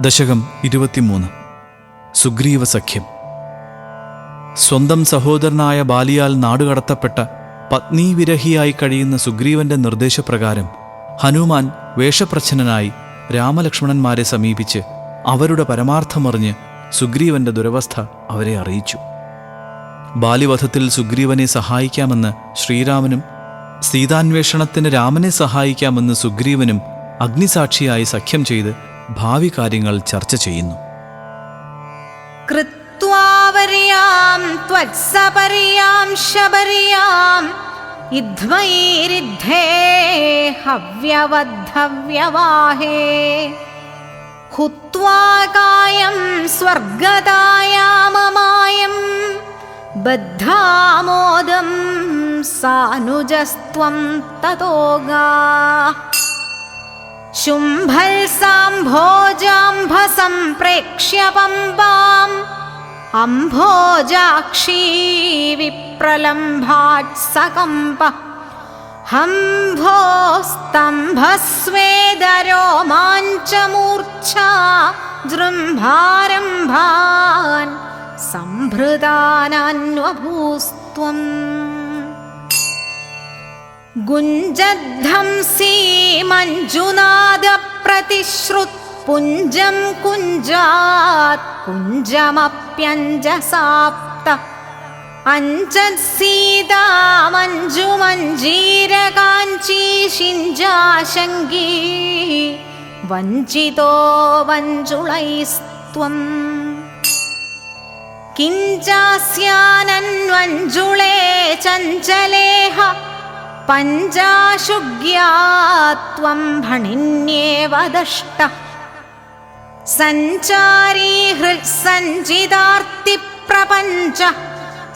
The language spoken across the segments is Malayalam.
ദശകം ഇരുപത്തിമൂന്ന്. സുഗ്രീവ സഖ്യം. സ്വന്തം സഹോദരനായ ബാലിയാൽ നാടുകടത്തപ്പെട്ട പത്നീവിരഹിയായി കഴിയുന്ന സുഗ്രീവന്റെ നിർദ്ദേശപ്രകാരം ഹനുമാൻ വേഷപ്രച്ഛന്നനായി രാമലക്ഷ്മണന്മാരെ സമീപിച്ച് അവരുടെ പരമാർത്ഥമറിഞ്ഞ് സുഗ്രീവന്റെ ദുരവസ്ഥ അവരെ അറിയിച്ചു. ബാലിവധത്തിൽ സുഗ്രീവനെ സഹായിക്കാമെന്ന് ശ്രീരാമനും സീതാന്വേഷണത്തിന് രാമനെ സഹായിക്കാമെന്ന് സുഗ്രീവനും അഗ്നിസാക്ഷിയായി സഖ്യം ചെയ്ത് ഭാവി കാര്യങ്ങൾ ചർച്ച ചെയ്യുന്നു. ഹവ്യവദ്ധവ്യവാഹേ. ബദ്ധാമോദം സാനുജസ്ത്വം തതോഗാ. ശുംഭൽ സാംഭോജാംഭസംപ്രേക്ഷ്യ പമ്പാം അംഭോജാക്ഷീ വിപ്രലംഭാത്സകമ്പ ഹംഭോസ്തംഭസ്വേദരോമാഞ്ചമൂർച്ഛ ജൃംഭാരംഭാൻ. സംഭൃതാനന്വഭൂസ്ത്വം. जृम्भारम्भान् सम्भृतानान्वभूस्त्वम् गुञ्जद्धंसी मञ्जुनादप्रतिश्रुत्पुञ्जं कुञ्जात् कुञ्जमप्यञ्जसाप्त अञ्जत्सीता मञ्जुमञ्जीरकाञ्ची शिञ्जाशङ्गी वञ्चितो वञ्जुळैस्त्वम् किञ्चास्यानन्वञ्जुळे चञ्चलेह പഞ്ചാശു ജ്ഞാത്വം ഭണിന്യേവ ദഷ്ട സഞ്ചാരീ ഹൃത്സഞ്ചിതാർത്തി പ്രപഞ്ച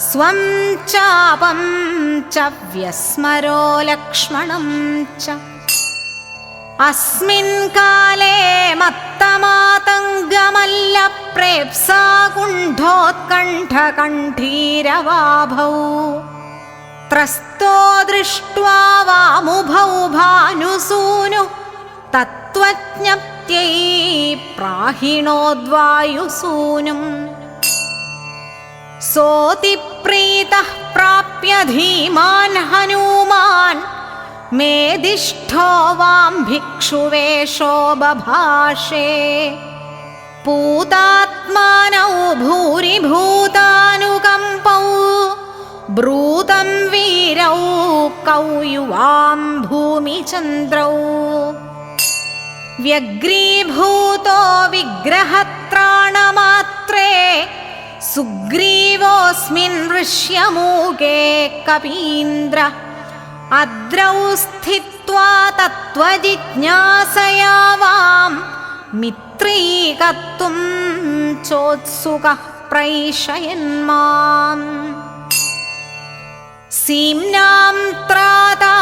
സ്വം ചാപം ച വ്യസ്മരോ ലക്ഷ്മണം ച. അസ്മിൻ കാലേ മത്തമാതംഗമല്ല പ്രേപ്സാകുണ്ഠോത്കണ്ഠകണ്ഠീരവാഭൗ. त्रस्तो दृष्ट्वा वामुभौ भानुसूनु तत्त्वज्ञप्त्यै प्राहिणोद्वायुसूनुम् सोऽतिप्रीतः प्राप्य धीमान् हनूमान् मेदिष्ठो वां भिक्षुवेषो बभाषे पूतात्मानौ भूरिभूतानुकम्पौ ब्रूतं वीरौ कौ युवां भूमिचन्द्रौ व्यग्रीभूतो विग्रहत्राणमात्रे सुग्रीवोऽस्मिन् ऋष्यमूके कपीन्द्र अद्रौ स्थित्वा तत्त्वजिज्ञासया वां मित्रीकर्तुं चोत्सुकः प्रैषयन्माम् सीम्नां त्राता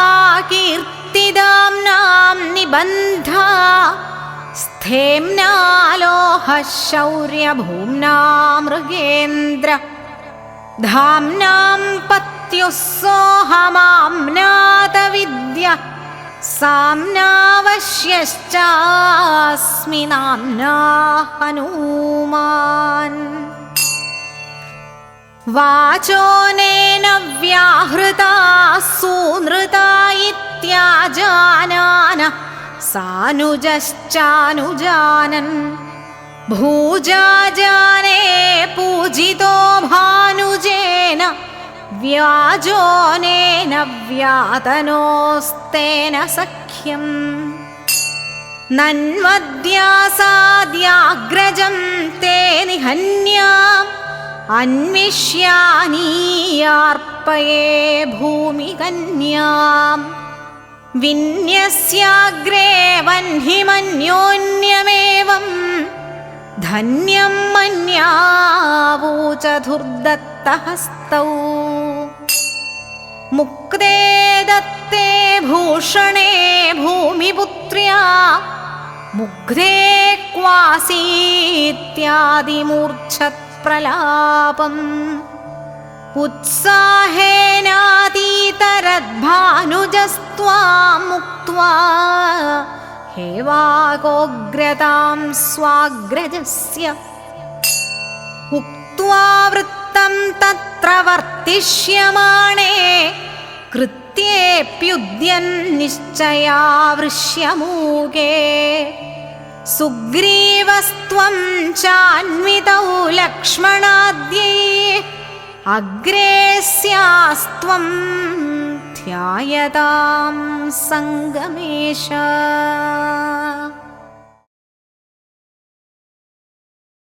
कीर्तिदाम्नां निबन्धा स्थेम्नालोहः शौर्यभूम्ना मृगेन्द्र धाम्नां पत्युः सोऽहमाम्नातविद्य साम्नावश्यश्चास्मि नाम्ना हनूमान् वाचोनेन व्याहृता सूनृता इत्याजानान सानुजश्चानुजानन्। भूजाजाने पूजितो भानुजेन व्याजोनेन व्यातनोस्तेन सख्यम्। नन्वद्यासाद्याग्रजं ते निहन्याम् अन्विष्यानीयार्पये भूमिकन्याम् विन्यस्याग्रे वह्निमन्योन्यमेवं धन्यं मन्यावूचधुर्दत्तहस्तौ मुक्ते दत्ते भूषणे भूमिपुत्र्या मुग्धे क्वासीत्यादिमूर्च्छत्प्रलापम् उत्साहेनातीतरद्भानुजस्त्वां मुक्त्वा हेवागोग्रतां स्वाग्रजस्य उक्त्वा वृत्तं तत्र वर्तिष्यमाणे कृत्येऽप्युद्यन्निश्चयावृष्यमूगे സുഗ്രീവസ്ത്വം ചാന്വിതൗ ലക്ഷ്മണാദ്യേ. അഗ്രേസ്യാസ്ത്വം ധ്യായതാം സംഗമേശ.